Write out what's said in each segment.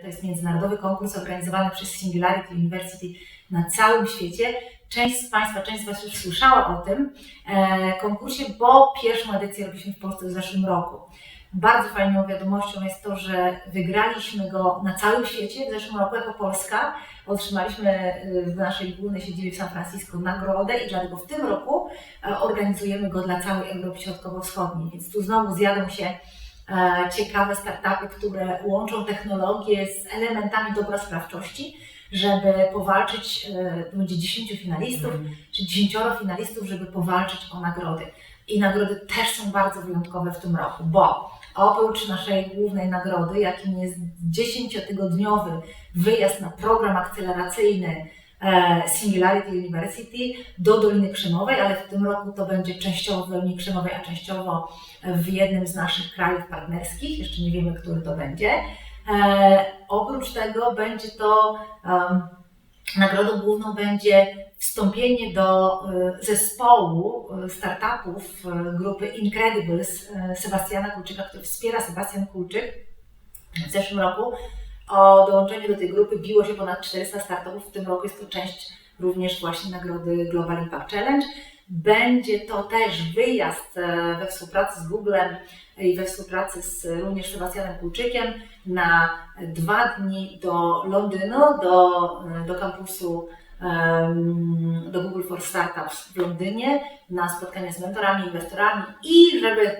To jest międzynarodowy konkurs organizowany przez Singularity University na całym świecie. Część z Państwa, część z Was już słyszała o tym e, konkursie, bo pierwszą edycję robiliśmy w Polsce w zeszłym roku. Bardzo fajną wiadomością jest to, że wygraliśmy go na całym świecie w zeszłym roku jako Polska. Otrzymaliśmy y, w naszej głównej siedzibie w San Francisco nagrodę i dlatego w tym roku e, organizujemy go dla całej Europy Środkowo-Wschodniej. Więc tu znowu zjadą się e, ciekawe startupy, które łączą technologię z elementami dobra sprawczości, żeby powalczyć, e, to będzie 10 finalistów, czy 10 finalistów, żeby powalczyć o nagrody. I nagrody też są bardzo wyjątkowe w tym roku, bo oprócz naszej głównej nagrody, jakim jest 10-tygodniowy wyjazd na program akceleracyjny e, Singularity University do Doliny Krzemowej, ale w tym roku to będzie częściowo w Dolinie Krzemowej, a częściowo w jednym z naszych krajów partnerskich, jeszcze nie wiemy, który to będzie. E, oprócz tego będzie to, nagrodą główną będzie wstąpienie do e, zespołu e, startupów e, grupy Incredibles e, Sebastiana Kulczyka, który wspiera Sebastian Kulczyk. W zeszłym roku o dołączenie do tej grupy biło się ponad 400 startupów. W tym roku jest to część również właśnie nagrody Global Impact Challenge. Będzie to też wyjazd e, we współpracy z Googlem i we współpracy z również Sebastianem Kulczykiem na dwa dni do Londynu, do, do kampusu do Google for Startups w Londynie na spotkania z mentorami, inwestorami i żeby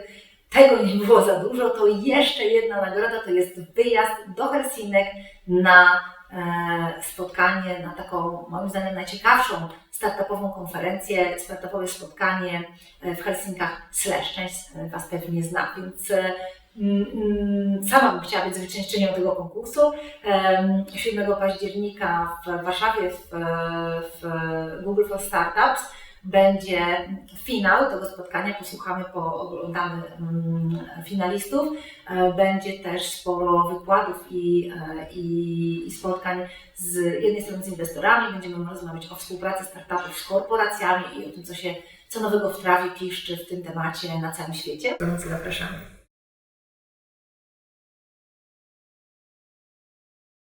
tego nie było za dużo, to jeszcze jedna nagroda to jest wyjazd do Helsinek na e, spotkanie, na taką moim zdaniem najciekawszą startupową konferencję, startupowe spotkanie e, w Helsinkach Slash. Część z Was pewnie zna, więc e, mm, mm, sama bym chciała być zwyciężczynią tego konkursu. Em, 7 października w Warszawie w, w Google for Startups będzie finał tego spotkania, posłuchamy, pooglądamy mm, finalistów. E, Będzie też sporo wykładów i, e, i, i spotkań z jednej strony z inwestorami, będziemy rozmawiać o współpracy startupów z korporacjami i o tym, co się co nowego w trawie piszczy w tym temacie na całym świecie. Zapraszamy.